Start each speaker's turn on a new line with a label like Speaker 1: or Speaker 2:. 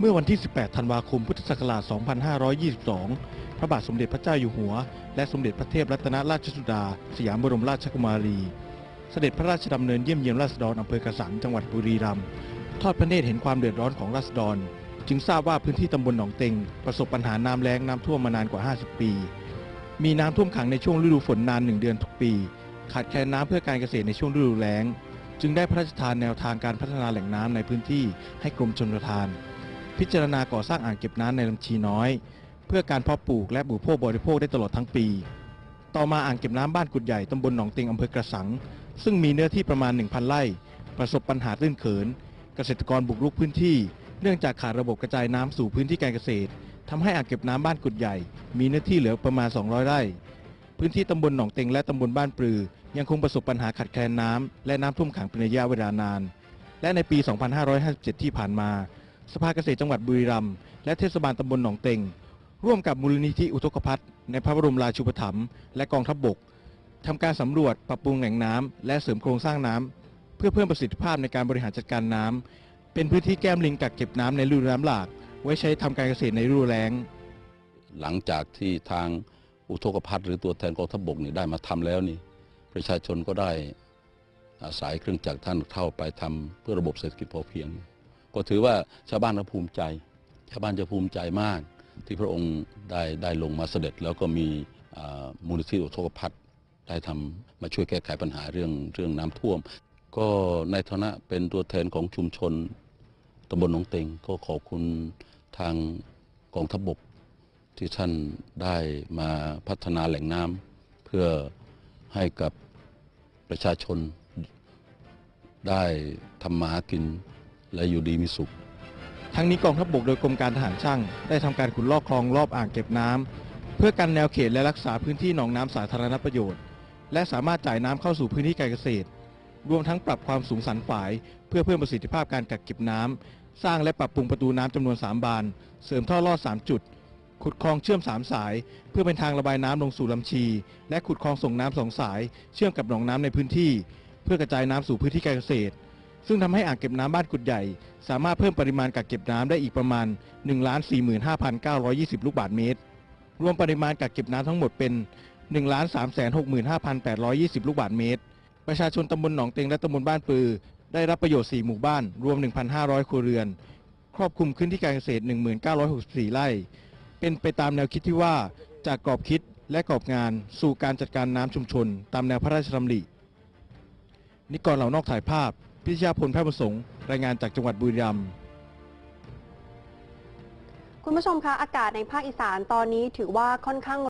Speaker 1: เมื่อวันที่ 18 ธันวาคม พุทธศักราช 2522 พระบาทสมเด็จพระเจ้าอยู่หัว และสมเด็จพระเทพรัตนราชสุดา สยามบรมราชกุมารี เสด็จพระราชดำเนินเยี่ยมเยียนราษฎรอำเภอกระสังจังหวัดบุรีรัมย์ ทอดพระเนตรเห็นความเดือดร้อนของราษฎร จึงทราบว่าพื้นที่ตำบลหนองเต็ง ประสบปัญหาน้ำแล้งน้ำท่วมมานานกว่า 50 ปี มีน้ำท่วมขังในช่วงฤดูฝนนานหนึ่งเดือนทุกปี ขาดแคลนน้ำเพื่อการเกษตรในช่วงฤดูแล้ง จึงได้พระราชทานแนวทางการพัฒนาแหล่งน้ำในพื้นที่ให้กรมชลประทาน พิจารณาก่อสร้างอ่างเก็บน้ำในลำชีน้อย เพื่อการเพาะปลูกและบุโภคบริโภคได้ตลอดทั้งปี ต่อมาอ่างเก็บน้ำบ้านกุดใหญ่ตำบลหนองเต็งอำเภอกระสัง ซึ่งมีเนื้อที่ประมาณ 1,000 ไร่ ประสบปัญหาตื้นเขิน เกษตรกรบุกรุกพื้นที่ เนื่องจากขาดระบบกระจายน้ำสู่พื้นที่การเกษตรทำให้อ่างเก็บน้ำบ้านกุดใหญ่ มีเนื้อที่เหลือประมาณ 200 ไร่ พื้นที่ตำบลหนองเต็งและตำบลบ้านปลือ ยังคงประสบปัญหาขาดแคลนน้ำและน้ำท่วมขังเป็นระยะเวลานาน และในปี 2557 ที่ผ่านมา สภาเกษตรจังหวัดบุรีรัมย์และเทศบาลตำบลหนองเต็ง ร่วมกับมูลนิธิอุทกภัทรในพระบรมราชูปถัมภ์และกองทัพบบกทำการสำรวจปรับปรุงแหล่งน้ำและเสริมโครงสร้างน้ำเพื่อเพิ่มประสิทธิภาพในการบริหารจัดการน้ำเป็นพื้นที่แก้มลิงกักเก็บน้ำในฤดูน้ำหลาก ไว้ใช้ทำการเกษตรในฤดูแล้ง
Speaker 2: หลังจากที่ทางอุทกภัทรหรือตัวแทนกองทัพบกนี่ได้มาทำแล้วนี่ ประชาชนก็ได้อาศัยเครื่องจักรท่านเข้าไปทำเพื่อระบบเศรษฐกิจพอเพียง ก็ถือว่าชาวบ้านก็ภูมิใจ ชาวบ้านจะภูมิใจมาก ที่พระองค์ได้ได้ลงมาเสด็จ แล้วก็มีมูลนิธิอุทกภัทได้ทำมาช่วยแก้ไขปัญหาเรื่องเรื่องน้ำท่วม ก็ในฐานะเป็นตัวแทนของชุมชนตำบลหนองเต็งก็ขอบคุณทางกองทัพบกที่ท่านได้มาพัฒนาแหล่งน้ำเพื่อให้กับประชาชนได้ทำมาหากิน และอยู่ดีมีสุข
Speaker 1: ทั้งนี้กองทัพบกโดยกรมการทหารช่าง ได้ทำการขุดลอกคลองรอบอ่างเก็บน้ำเพื่อกันแนวเขตและรักษาพื้นที่หนองน้ำสาธารณประโยชน์ และสามารถจ่ายน้ำเข้าสู่พื้นที่การเกษตร รวมทั้งปรับความสูงสันฝาย เพื่อเพิ่มประสิทธิภาพการกักเก็บน้ำสร้างและปรับปรุงประตูน้ำจำนวน 3 บาน เสริมท่อลอด 3 จุด ขุดคลองเชื่อม 3 สาย เพื่อเป็นทางระบายน้ำลงสู่ลำชี และขุดคลองส่งน้ำสองสาย เชื่อมกับหนองน้ำในพื้นที่ เพื่อกระจายน้ำสู่พื้นที่การเกษตร ซึ่งทำให้อ่างเก็บน้ำบ้านกุดใหญ่ สามารถเพิ่มปริมาณกักเก็บน้ำได้อีกประมาณ 1,45,920 ลูกบาศก์เมตร รวมปริมาณกักเก็บน้ำทั้งหมดเป็น 1,365,820 ลูกบาศก์เมตร ประชาชนตำบลหนองเต็งและตำบลบ้านปือ ได้รับประโยชน์ 4 หมู่บ้าน รวม 1,500 ครัวเรือน ครอบคลุมพื้นที่การเกษตร 1,964 ไร่ เป็นไปตามแนวคิดที่ว่าจากกรอบคิดและกรอบงานสู่การจัดการน้ำชุมชน ตามแนวพระราชดำรินิกรเหล่านอกถ่ายภาพ พิชยาพลแพทย์ประสงค์รายงานจากจังหวัดบุรีรัมย์
Speaker 3: คุณผู้ชมคะอากาศในภาคอีสานตอนนี้ถือว่าค่อนข้าง